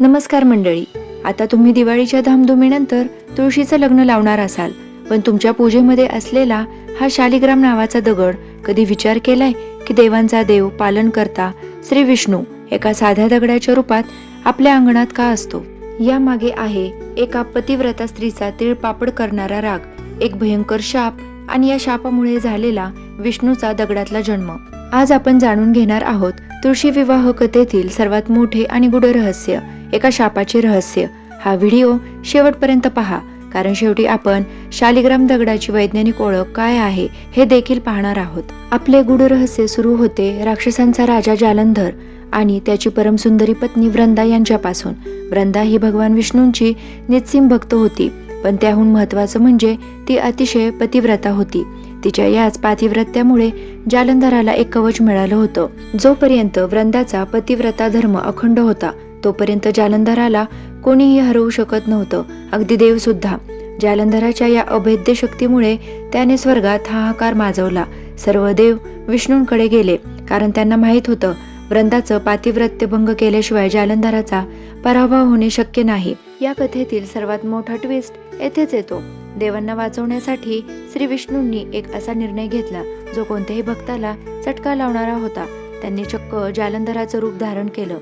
नमस्कार मंडळी. आता तुम्ही दिवाळीच्या धामधुमीनंतर तुळशीचं लग्न लावणार असाल पण तुमच्या पूजेमध्ये असलेला हा शालिग्राम नावाचा दगड कधी विचार केलाय की देवांचा देव पालन करता श्री विष्णू एका साध्या दगडाच्या रूपात आपल्या अंगणात का असतो? यामागे आहे एका पतिव्रता स्त्रीचा तिळपापड करणारा राग एक भयंकर शाप आणि या शापामुळे झालेला विष्णूचा दगडातला जन्म. आज आपण जाणून घेणार आहोत तुळशी विवाह कथेतील सर्वात मोठे आणि गुढ रहस्य एका शापाचे रहस्य. हा व्हिडिओ शेवटपर्यंत पहा कारण शेवटी आपण शालिग्राम दगडाची वैज्ञानिक ओळख काय आहे हे देखील पाहणार आहोत. आपले गुढ रहस्य सुरू होते राक्षसांचा राजा जालंधर आणि त्याची परमसुंदरी पत्नी वृंदा यांच्यापासून. वृंदा ही भगवान विष्णूंची निस्सीम भक्त होती पण त्याहून महत्वाचं म्हणजे ती अतिशय पतिव्रता होती. तिच्या याच पातिव्रत्यामुळे जालंधराला एक कवच मिळालं होतं. जोपर्यंत वृंदाचा पतिव्रता धर्म अखंड होता तोपर्यंत जालंधराला कोणीही हरवू शकत नव्हतं अगदी देव सुद्धा. जालंधराच्या या अभेद्य शक्तीमुळे त्याने स्वर्गात हाहाकार माजवला. सर्व देव विष्णूंकडे गेले कारण त्यांना माहीत होतं वृंदाचं पातिव्रत्य भंग केल्याशिवाय जालंधराचा पराभव होणे शक्य नाही. या कथेतील सर्वात मोठा ट्विस्ट येथेच येतो. देवांना वाचवण्यासाठी श्री विष्णूंनी एक असा निर्णय घेतला जो कोणत्याही भक्ताला चटका लावणारा होता. त्यांनी चक्क जालंधराचं रूप धारण केलं.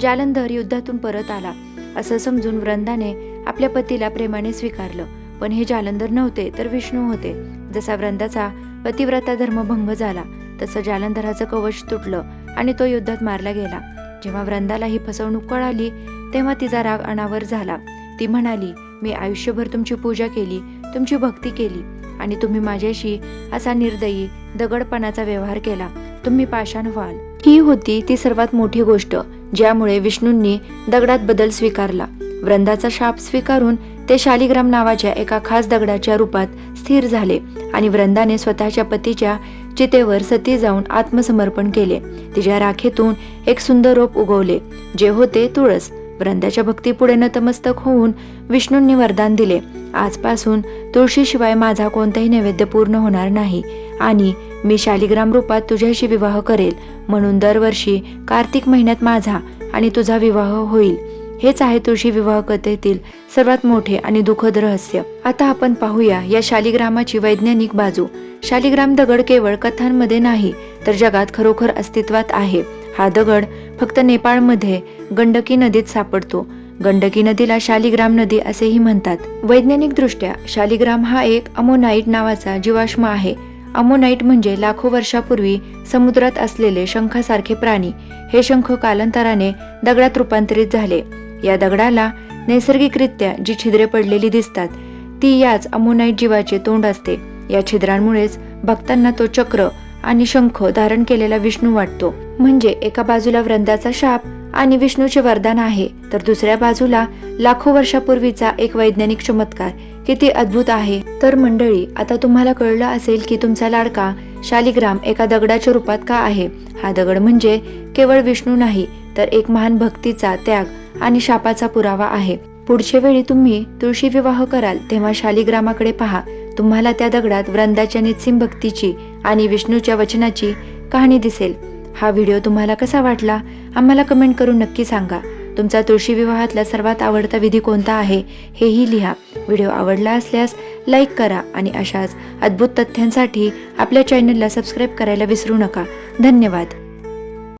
जालंधर युद्धातून परत आला. असं समजून वृंदाने आपल्या पतीला प्रेमाने स्वीकारलं. पण हे जालंधर नव्हते तर विष्णू होते. जसा वृंदाचा पतिव्रता धर्मभंग झाला तसं जालंधराचं कवच तुटलं आणि तो युद्धात मारला गेला. जेव्हा वृंदाला ही फसवणूक कळाली तेव्हा तिचा राग अनावर झाला. ती म्हणाली मी आयुष्यभर तुमची पूजा केली तुमची भक्ती केली आणि तुम्ही माझ्याशी असा निर्दयी दगडपणाचा व्यवहार केला. तुम्ही पाषाण व्हाल. ही होती ती सर्वात मोठी गोष्ट. ज्यामुळे विष्णूंनी दगडात बदल स्वीकारला. वृंदाचा शाप स्वीकारून ते शालिग्राम नावाच्या एका खास दगडाच्या रूपात स्थिर झाले आणि वृंदाने स्वतःच्या पतीच्या चितेवर सती जाऊन आत्मसमर्पण केले. तिच्या राखेतून एक सुंदर रोप उगवले जे होते तुळस. वृंदाच्या भक्तीपुढे नतमस्तक होऊन विष्णूंनी वरदान दिले. आजपासून तुळशीशिवाय माझा कोणताही नैवेद्य पूर्ण होणार नाही आणि मी शालिग्राम रूपात तुझ्याशी विवाह करेल. म्हणून दरवर्षी कार्तिक महिन्यात माझा आणि तुझा विवाह होईल. हेच आहे तुळशी विवाह कथेतील सर्वात मोठे आणि दुःखद रहस्य. आता आपण पाहूया या शालिग्रामाची वैज्ञानिक बाजू. शालिग्राम दगड केवळ कथांमध्ये नाही तर जगात खरोखर अस्तित्वात आहे. हा दगड फक्त नेपाळमध्ये गंडकी नदीत सापडतो. गंडकी नदीला शालिग्राम नदी असेही म्हणतात. वैज्ञानिक दृष्ट्या शालिग्राम हा एक अमोनाईट नावाचा जीवाश्म आहे. अमोनाईट म्हणजे लाखो वर्षापूर्वी समुद्रात असलेले शंखासारखे प्राणी. हे शंख कालांतराने दगडात रूपांतरित झाले. या दगडाला नैसर्गिकरित्या जी छिद्रे पडलेली दिसतात ती याच अमोनाईट जीवाचे तोंड असते. या छिद्रांमुळेच भक्तांना तो चक्र आणि शंख धारण केलेला विष्णू वाटतो. म्हणजे एका बाजूला वृंदाचा शाप आणि विष्णूचे वरदान आहे तर दुसऱ्या बाजूला लाखो वर्षापूर्वीचा एक वैज्ञानिक चमत्कार. किती अद्भुत आहे. तर मंडळी आता तुम्हाला कळलं असेल की तुमचा लाडका शालिग्राम एका दगडाच्या रूपात का आहे? हा दगड म्हणजे केवळ विष्णू नाही तर एक महान भक्तीचा त्याग आणि शापाचा पुरावा आहे. पुढच्या वेळी तुम्ही तुळशी विवाह कराल तेव्हा शालिग्रामाकडे पहा. तुम्हाला त्या दगडात वृंदाच्या निस्सीम भक्तीची आणि विष्णूच्या वचनाची कहाणी दिसेल. हा व्हिडिओ तुम्हाला कसा वाटला? आम्हाला कमेंट करून नक्की सांगा. तुमचा तुळशी विवाहातला सर्वात आवडता विधी कोणता आहे हेही लिहा. व्हिडिओ आवडला असल्यास लाईक करा आणि अशाच अद्भुत तथ्यांसाठी आपल्या चॅनलला सबस्क्राईब करायला विसरू नका. धन्यवाद.